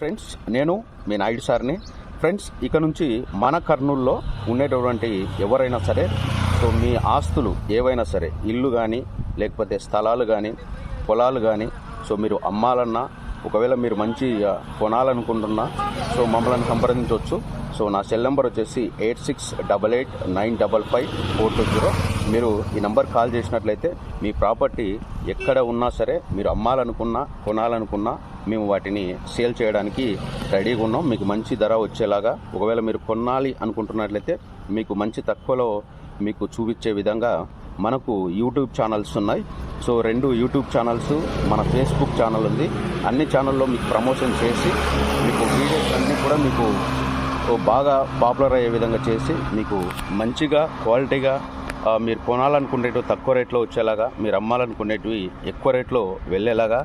Friends నేను మీ నాయుడు సార్ని. Friends ఇక నుంచి మన కర్నూల్లో ఉండేటటువంటి ఎవరైనా సరే సో మీ ఆస్తులు ఏవైనా సరే ఇల్లు కానీ లేకపోతే స్థలాలు కానీ పొలాలు కానీ సో మీరు అమ్మాలన్నా ఒకవేళ మీరు మంచి కొనాలనుకుంటున్నా సో మమ్మల్ని సంప్రదించవచ్చు. సో నా సెల్ నెంబర్ వచ్చేసి eight six double eight nine double five four two zero. మీరు ఈ నెంబర్ కాల్ చేసినట్లయితే మీ ప్రాపర్టీ ఎక్కడ ఉన్నా సరే మీరు అమ్మాలనుకున్నా కొనాలనుకున్నా మేము వాటిని సేల్ చేయడానికి రెడీగా ఉన్నాం. మీకు మంచి ధర వచ్చేలాగా ఒకవేళ మీరు కొనాలి అనుకుంటున్నట్లయితే మీకు మంచి తక్కువలో మీకు చూపించే విధంగా మనకు యూట్యూబ్ ఛానల్స్ ఉన్నాయి. సో రెండు యూట్యూబ్ ఛానల్స్ మన ఫేస్బుక్ ఛానల్ ఉంది. అన్ని ఛానల్లో మీకు ప్రమోషన్ చేసి మీకు వీడియోస్ అన్నీ కూడా మీకు బాగా పాపులర్ అయ్యే విధంగా చేసి మీకు మంచిగా క్వాలిటీగా మీరు కొనాలనుకునేటివి తక్కువ రేట్లో వచ్చేలాగా మీరు అమ్మాలనుకునేటివి ఎక్కువ రేట్లో వెళ్ళేలాగా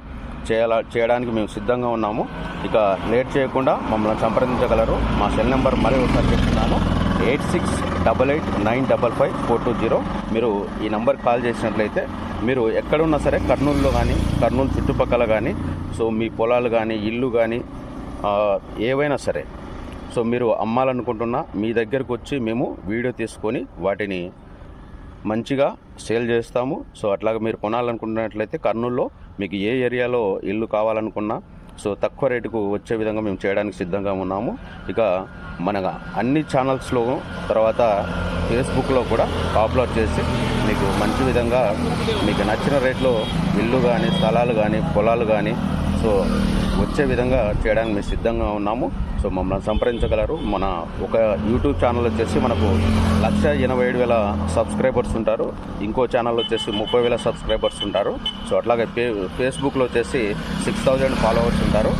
చేయాల చేయడానికి మేము సిద్ధంగా ఉన్నాము. ఇక లేట్ చేయకుండా మమ్మల్ని సంప్రదించగలరు. మా సెల్ నెంబర్ మరీ ఒకసారి చెప్తున్నాను. Eight six double eight nine double five four two zero. మీరు ఈ నెంబర్ కాల్ చేసినట్లయితే మీరు ఎక్కడున్నా సరే కర్నూలులో కానీ కర్నూలు చుట్టుపక్కల కానీ సో మీ పొలాలు కానీ ఇల్లు కానీ ఏవైనా సరే. సో మీరు అమ్మాలనుకుంటున్నా మీ దగ్గరకు వచ్చి మేము వీడియో తీసుకొని వాటిని మంచిగా సేల్ చేస్తాము. సో అట్లాగే మీరు కొనాలనుకున్నట్లయితే కర్నూలులో మీకు ఏ ఏరియాలో ఇల్లు కావాలనుకున్నా సో తక్కువ రేటుకు వచ్చే విధంగా మేము చేయడానికి సిద్ధంగా ఉన్నాము. ఇక మన అన్ని ఛానల్స్లో తర్వాత ఫేస్బుక్లో కూడా పాపులర్ చేసి మీకు మంచి విధంగా మీకు నచ్చిన రేట్లో ఇల్లు కానీ స్థలాలు కానీ పొలాలు కానీ సో వచ్చే విధంగా చేయడానికి మేము సిద్ధంగా ఉన్నాము. సో మమ్మల్ని సంప్రదించగలరు. మన ఒక యూట్యూబ్ ఛానల్ వచ్చేసి మనకు లక్ష ఎనభై ఏడు వేల సబ్స్క్రైబర్స్ ఉంటారు. ఇంకో ఛానల్ వచ్చేసి ముప్పై వేల సబ్స్క్రైబర్స్ ఉంటారు. సో అట్లాగే ఫే ఫేస్బుక్లో వచ్చేసి సిక్స్ థౌజండ్ ఫాలోవర్స్ ఉంటారు.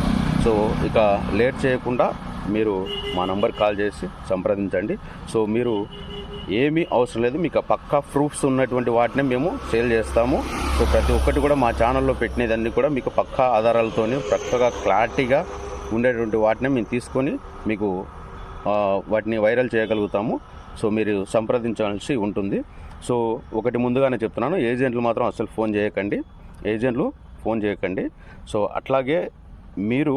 సో ఇక లేట్ చేయకుండా మీరు మా నంబర్ కాల్ చేసి సంప్రదించండి. సో మీరు ఏమీ అవసరం లేదు. మీకు పక్కా ప్రూఫ్స్ ఉన్నటువంటి వాటిని మేము సేల్ చేస్తాము. సో ప్రతి ఒక్కటి కూడా మా ఛానల్లో పెట్టినదన్నీ కూడా మీకు పక్కా ఆధారాలతోని పక్కగా క్లారిటీగా ఉండేటువంటి వాటిని మేము తీసుకొని మీకు వాటిని వైరల్ చేయగలుగుతాము. సో మీరు సంప్రదించాల్సి ఉంటుంది. సో ఒకటి ముందుగానే చెప్తున్నాను. ఏజెంట్లు మాత్రం అసలు ఫోన్ చేయకండి. ఏజెంట్లు ఫోన్ చేయకండి. సో అట్లాగే మీరు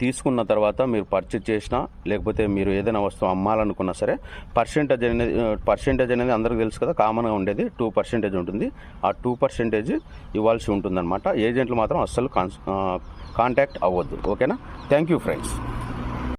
తీసుకున్న తర్వాత మీరు పర్చేజ్ చేసినా లేకపోతే మీరు ఏదైనా వస్తువు అమ్మాలనుకున్నా సరే పర్సెంటేజ్ అనేది పర్సెంటేజ్ అనేది అందరికీ తెలుసు కదా కామన్గా ఉండేది టూ పర్సెంటేజ్ ఉంటుంది. ఆ టూ పర్సెంటేజ్ ఇవ్వాల్సి ఉంటుందన్నమాట. ఏజెంట్లు మాత్రం అస్సలు కాన్ కాంటాక్ట్ అవ్వద్దు. ఓకేనా? Thank you friends.